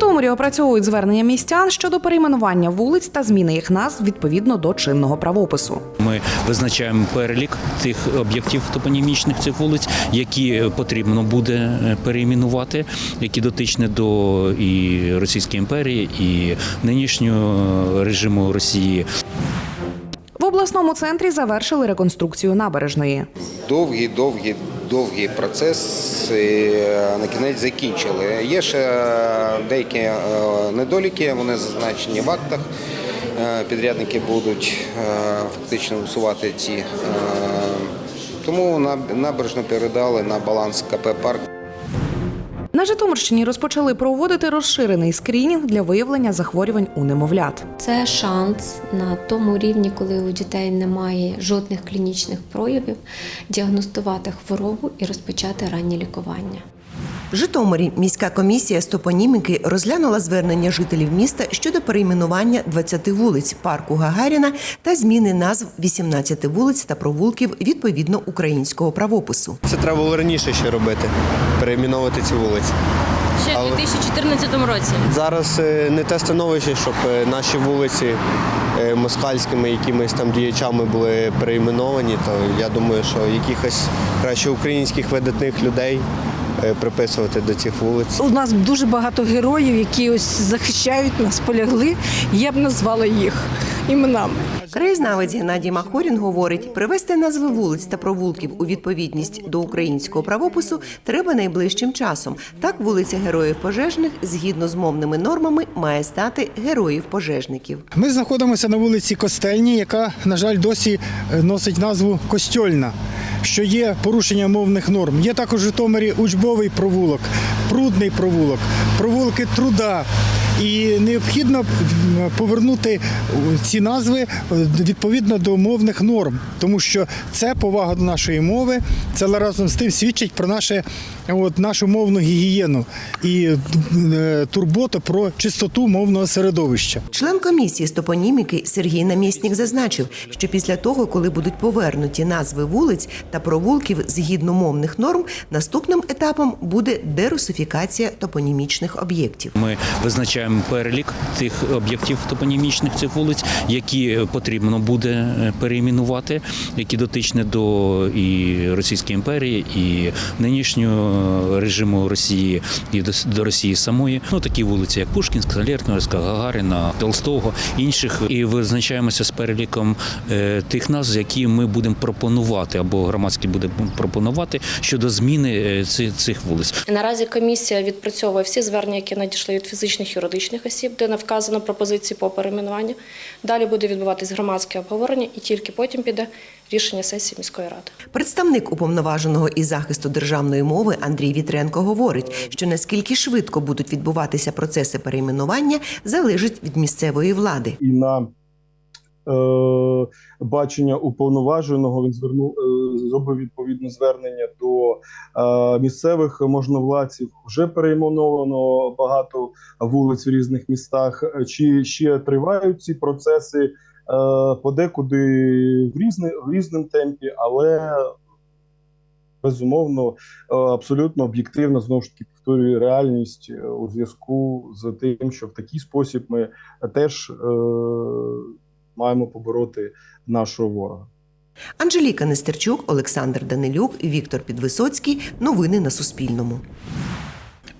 Житомирі опрацьовують звернення містян щодо перейменування вулиць та зміни їх назв відповідно до чинного правопису. Ми визначаємо перелік тих об'єктів топонімічних цих вулиць, які потрібно буде перейменувати, які дотичні до і Російської імперії, і нинішнього режиму Росії. В обласному центрі завершили реконструкцію набережної. довгий, довгий, довгий процес і на кінець закінчили. Є ще е, деякі е, недоліки, вони зазначені в актах. Е, Підрядники будуть е, фактично усувати ці. е, Тому набережно передали на баланс КП Парк. На Житомирщині розпочали проводити розширений скринінг для виявлення захворювань у немовлят. Це шанс на тому рівні, коли у дітей немає жодних клінічних проявів, діагностувати хворобу і розпочати раннє лікування. В Житомирі міська комісія з топоніміки розглянула звернення жителів міста щодо перейменування 20 вулиць парку Гагаріна та зміни назв 18 вулиць та провулків відповідно українського правопису. Це треба було раніше ще робити, перейменовувати ці вулиці. Ще в Але- 2014 році. Зараз е, не те становище, щоб е, наші вулиці е, москальськими якимись там діячами були перейменовані, то я думаю, що якихось краще українських видатних людей приписувати до цих вулиць. У нас дуже багато героїв, які ось захищають нас, полягли. Я б назвала їх іменами. Краєзнавець Геннадій Махорін говорить, привести назви вулиць та провулків у відповідність до українського правопису треба найближчим часом. Так, вулиця Героїв Пожежних згідно з мовними нормами має стати Героїв Пожежників. Ми знаходимося на вулиці Костельній, яка, на жаль, досі е, носить назву Костьольна, що є порушення мовних норм. Є також у Житомирі учбовий провулок, прудний провулок, провулки труда. І необхідно повернути ці назви е, відповідно до мовних норм, тому що це повага до нашої мови, це разом з тим свідчить про наше, от, нашу мовну гігієну і е, турботу про чистоту мовного середовища. Член комісії з топоніміки Сергій Намєснік зазначив, що після того, коли будуть повернуті назви вулиць та провулків згідно мовних норм, наступним етапом буде дерусифікація топонімічних об'єктів. Ми визначаємо перелік тих об'єктів топонімічних цих вулиць, які потрібно буде е, перейменувати, які дотичні до і Російської імперії, і нинішнього режиму Росії, і до, до Росії самої. Ну такі вулиці, як Пушкінська, Залєркновська, Гагаріна, Толстого, інших. І визначаємося з переліком е, тих назв, які ми будемо пропонувати, або громадський буде пропонувати щодо зміни е, цих, вулиць. Наразі комісія відпрацьовує всі звернення, які надійшли від фізичних юридичних осіб, де не вказано пропозиції по перейменуванню. Далі буде відбуватись громадське обговорення і тільки потім піде рішення сесії міської ради. Представник уповноваженого із захисту державної мови Андрій Вітренко говорить, що наскільки швидко будуть відбуватися процеси перейменування, залежить від місцевої влади. і на е, бачення уповноваженого він звернув е, зробив відповідне звернення до е, місцевих можновладців. Вже перейменовано багато вулиць в різних містах. Чи ще тривають ці процеси подекуди в різни, в різному темпі, але безумовно е, абсолютно об'єктивно знову ж таки повторюю реальність е, у зв'язку з тим, що в такий спосіб ми теж е, маємо побороти нашого ворога. Анжеліка Нестерчук, Олександр Данилюк, Віктор Підвисоцький. Новини на Суспільному.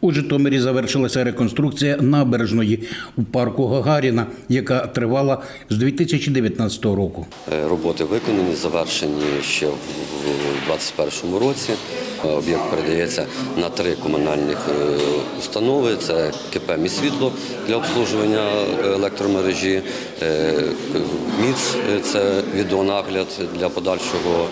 У Житомирі завершилася реконструкція набережної у парку Гагаріна, яка тривала з 2019 року. Е, Роботи виконані, завершені ще в 2021 році. Е, Об'єкт передається на три комунальних е, установи: це КП «Міськсвітло» для обслуговування електромережі, МІЦ – це відеонагляд для подальшого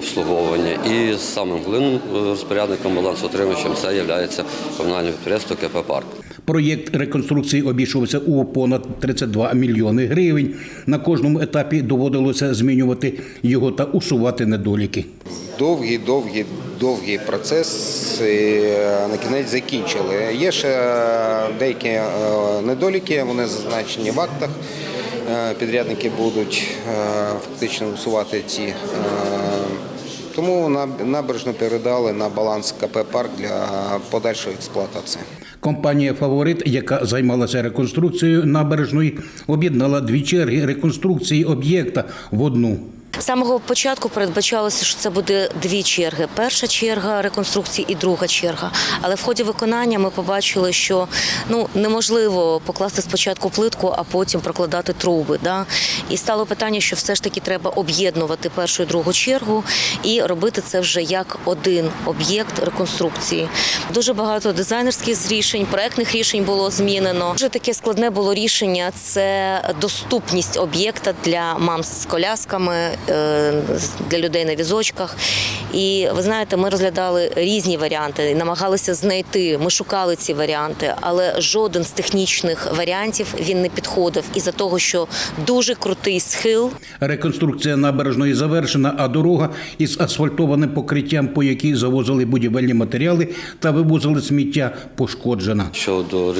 обслуговування. І самим головним е, розпорядником балансоутримувачем це є комунальне підприємство КП Парк. Проєкт реконструкції обійшовся у понад 32 мільйони гривень. На кожному етапі доводилося змінювати його та усувати недоліки. Довгий, довгий, довгий процес е, на кінець закінчили. Є ще деякі е, недоліки, вони зазначені в актах. Підрядники будуть фактично усувати ці Тому наб- набережну передали на баланс КП «Парк» для подальшої експлуатації. Компанія Фаворит, яка займалася реконструкцією набережної, об'єднала дві черги реконструкції об'єкта в одну. Самого початку передбачалося, що це буде дві черги: перша черга реконструкції і друга черга. Але в ході виконання ми побачили, що ну неможливо покласти спочатку плитку, а потім прокладати труби. Да? І стало питання, що все ж таки треба об'єднувати першу і другу чергу і робити це вже як один об'єкт реконструкції. Дуже багато дизайнерських рішень, проектних рішень було змінено. Дуже таке складне було рішення це доступність об'єкта для мам з колясками, для людей на візочках. І ви знаєте, ми розглядали різні варіанти, намагалися знайти. Ми шукали ці варіанти, але жоден з технічних варіантів він не підходив із-за того, що дуже крутий схил. Реконструкція набережної завершена, а дорога із асфальтованим покриттям, по якій завозили будівельні матеріали та вивозили сміття, пошкоджена. Щодо е,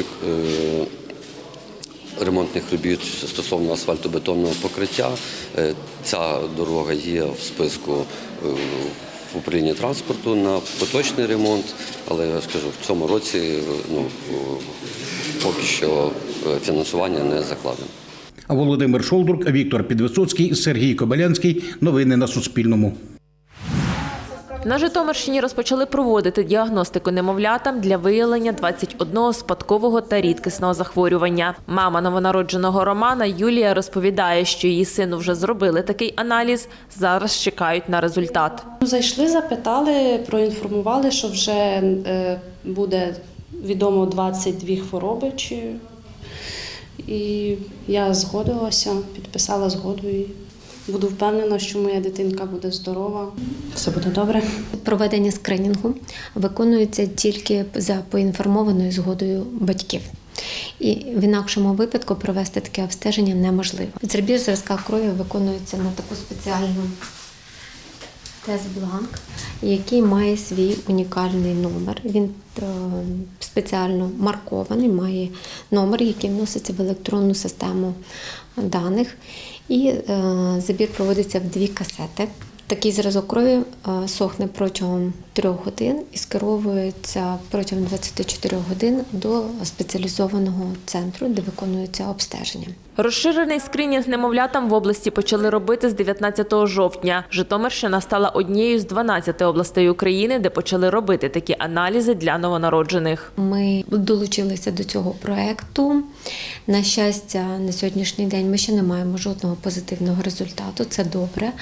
ремонтних робіт стосовно асфальтобетонного покриття, е, ця дорога є в списку е, в управлінні транспорту на поточний ремонт, але я ж кажу, в цьому році е, ну, поки що фінансування не закладено. Володимир Шолдрук, Віктор Підвисоцький, Сергій Кобилянський. Новини на Суспільному. На Житомирщині розпочали проводити діагностику немовлятам для виявлення 21 спадкового та рідкісного захворювання. Мама новонародженого Романа Юлія розповідає, що її сину вже зробили такий аналіз. Зараз чекають на результат. Зайшли, запитали, проінформували, що вже е, буде відомо 22 хвороби. Чи... І я згодилася, підписала згоду і буду впевнена, що моя дитинка буде здорова. Все буде добре. Проведення скринінгу виконується тільки за поінформованою згодою батьків. І в інакшому випадку провести таке обстеження неможливо. Відбір зразка крові виконується на таку спеціальну тест-бланк, який має свій унікальний номер. Він е, спеціально маркований, має номер, який вноситься в електронну систему даних. І е, забір проводиться в дві касети. Такий зразок крові е, сохне протягом трьох годин і скеровується протягом 24 годин до спеціалізованого центру, де виконується обстеження. Розширений скринінг немовлятам в області почали робити з 19 жовтня. Житомирщина стала однією з 12 областей України, де почали робити такі аналізи для новонароджених. Ми долучилися до цього проекту. На щастя, на сьогоднішній день ми ще не маємо жодного позитивного результату. Це добре.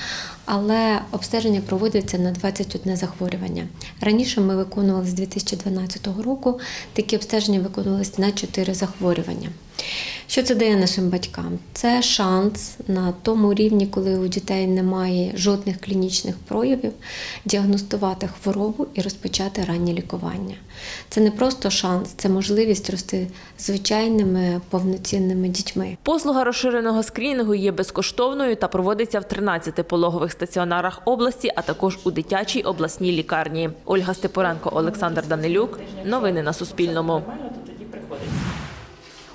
Але обстеження проводиться на 21 захворювання. Раніше ми виконували з 2012 року. Такі обстеження виконувалися на 4 захворювання. Що це дає нашим батькам? Це шанс на тому рівні, коли у дітей немає жодних клінічних проявів, діагностувати хворобу і розпочати раннє лікування. Це не просто шанс, це можливість рости звичайними повноцінними дітьми. Послуга розширеного скрінінгу є безкоштовною та проводиться в 13 пологових стаціонарах області, а також у дитячій обласній лікарні. Ольга Степоренко, Олександр Данилюк. Новини на Суспільному.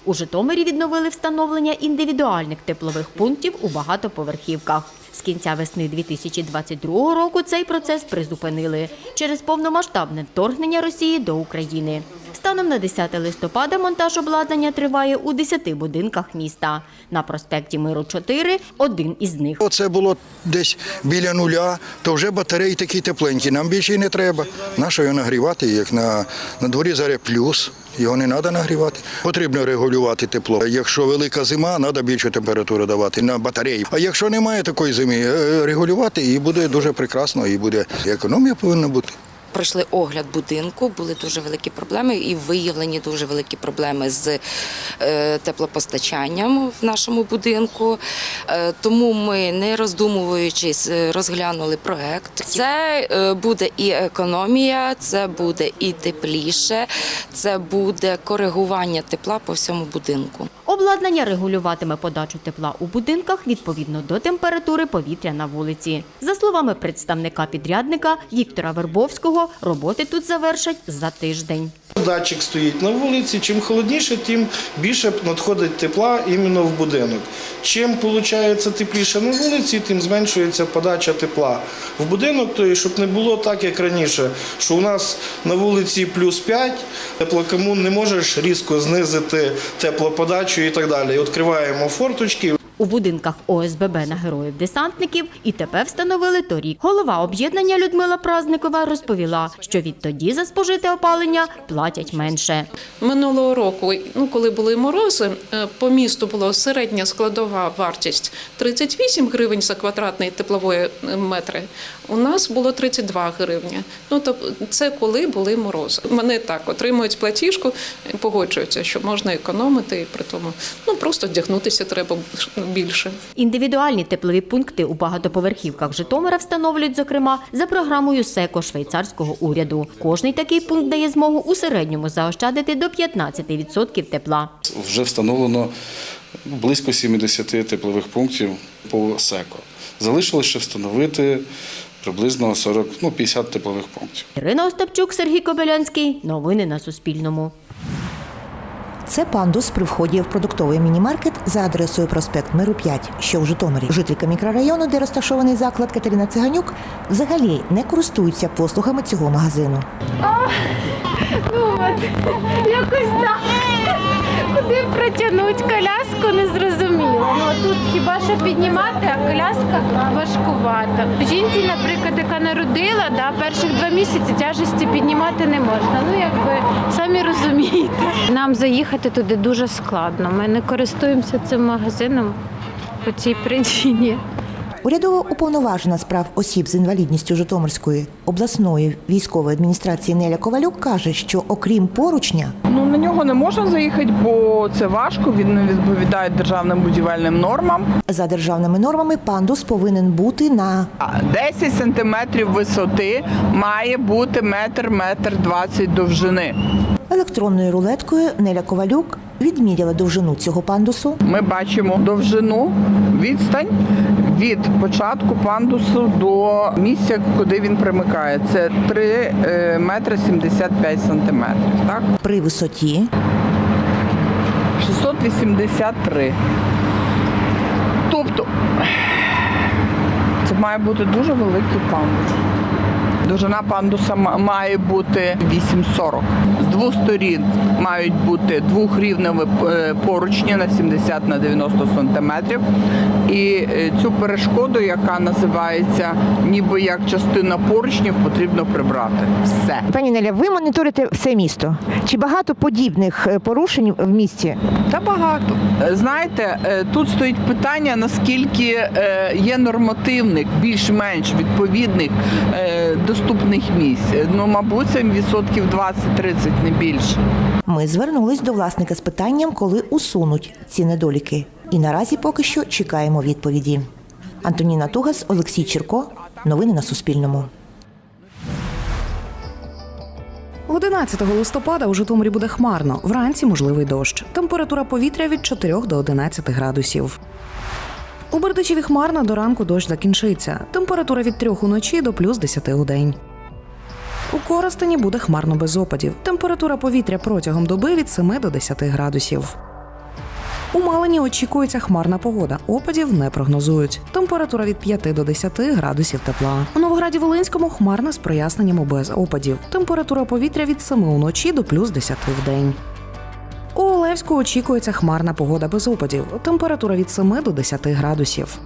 У Житомирі відновили встановлення індивідуальних теплових пунктів у багатоповерхівках. З кінця весни 2022 року цей процес призупинили через повномасштабне вторгнення Росії до України. Станом на 10 листопада монтаж обладнання триває у 10 будинках міста. На проспекті Миру 4 – один із них. Оце було десь біля нуля, то вже батареї такі тепленькі. Нам більше й не треба. Нащо його нагрівати, як на, на дворі зараз плюс. Його не треба нагрівати. Потрібно регулювати тепло. Якщо велика зима, треба більшу температуру давати на батареї. А якщо немає такої зими, е, регулювати і буде дуже прекрасно, і буде економія повинна бути. Пройшли огляд будинку, були дуже великі проблеми і виявлені дуже великі проблеми з е, теплопостачанням в нашому будинку. Е, Тому ми, не роздумуючись, е, розглянули проект. Це буде і економія, це буде і тепліше, це буде коригування тепла по всьому будинку. Обладнання регулюватиме подачу тепла у будинках відповідно до температури повітря на вулиці. За словами представника підрядника Віктора Вербовського, роботи тут завершать за тиждень. датчик стоїть на вулиці, чим холодніше, тим більше надходить тепла іменно в будинок. Чим виходить тепліше на вулиці, тим зменшується подача тепла в будинок, тобто, щоб не було так, як раніше, що у нас на вулиці плюс 5, теплокомун не можеш різко знизити теплоподачу і так далі. Відкриваємо форточки. У будинках ОСББ на героїв-десантників і ТП встановили торік. Голова об'єднання Людмила Празникова розповіла, що відтоді за спожите опалення платять менше. Минулого року, ну коли були морози, е, по місту була середня складова вартість 38 гривень за квадратний теплової е, метри. У нас було 32 гривні. Ну тобто це коли були морози. Вони так отримують платіжку, погоджуються, що можна економити, і при тому ну просто вдягнутися треба більше. Індивідуальні теплові пункти у багатоповерхівках Житомира встановлюють, зокрема, за програмою СЕКО швейцарського уряду. Кожний такий пункт дає змогу у середньому заощадити до 15% тепла. Вже встановлено близько 70 теплових пунктів по СЕКО. Залишилося ще встановити приблизно 40, ну, 50 теплових пунктів. Ірина Остапчук, Сергій Кобилянський. Новини на Суспільному. Це пандус при вході в продуктовий мінімаркет за адресою проспект Миру 5, що в Житомирі. Жителька мікрорайону, де розташований заклад Катерина Циганюк, взагалі не користується послугами цього магазину. Ну от, якось так. Куди протягнуть коляску, не зрозуміло. Ну тут хіба що піднімати, а коляска важкувата. Жінці, наприклад, яка народила, да, перших два місяці тяжесті піднімати не можна. Ну якби самі розумієте. Нам заїхати туди дуже складно. Ми не користуємося цим магазином по цій причині. Урядово уповноважена справ осіб з інвалідністю Житомирської обласної військової адміністрації Неля Ковалюк каже, що окрім поручня, Ну на нього не можна заїхати, бо це важко. Він не відповідає державним будівельним нормам. за державними нормами пандус повинен бути на 10 сантиметрів висоти має бути метр, метр 20 довжини. електронною рулеткою. Неля Ковалюк відміряла довжину цього пандусу. Ми бачимо довжину, відстань від початку пандусу до місця, куди він примикає. Це 3 метри 75 сантиметрів. Так? При висоті 683. Тобто це має бути дуже великий пандус. Довжина пандуса має бути 8,40. З двох сторін мають бути двохрівневі е, поручні на 70 на 90 сантиметрів. І е, цю перешкоду, яка називається ніби як частина поручнів, потрібно прибрати. Все. Пані Неля, ви моніторите все місто. Чи багато подібних е, порушень в місті? Та багато. Знаєте, тут стоїть питання, наскільки є нормативних, більш-менш відповідних е, доступних місць. Ну, мабуть, це відсотків 20-30, не більше. Ми звернулись до власника з питанням, коли усунуть ці недоліки. І наразі поки що чекаємо відповіді. Антоніна Тугас, Олексій Черко. Новини на Суспільному. 11 листопада у Житомирі буде хмарно. Вранці можливий дощ. Температура повітря від 4 до 11 градусів. У Бердичеві хмарно до ранку дощ закінчиться. Температура від 3 уночі до плюс 10 у день. У Коростені буде хмарно без опадів. Температура повітря протягом доби від 7 до 10 градусів. У Малині очікується хмарна погода. Опадів не прогнозують. Температура від 5 до 10 градусів тепла. У Новограді Волинському хмарна з проясненнями без опадів. Температура повітря від 7 уночі до плюс 10 в день. У очікується хмарна погода без опадів. Температура від 7 до 10 градусів.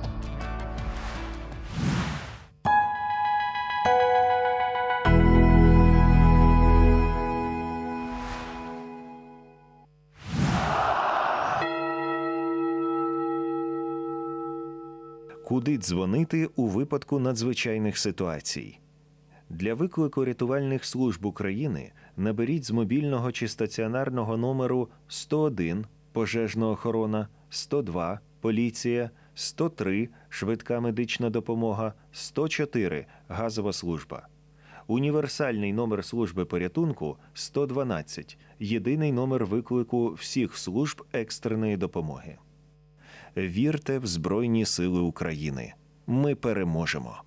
Куди дзвонити у випадку надзвичайних ситуацій? Для виклику рятувальних служб України наберіть з мобільного чи стаціонарного номеру 101 пожежна охорона, 102 поліція, 103 швидка медична допомога, 104 газова служба. Універсальний номер служби порятунку 112 єдиний номер виклику всіх служб екстреної допомоги. Вірте в Збройні Сили України. Ми переможемо.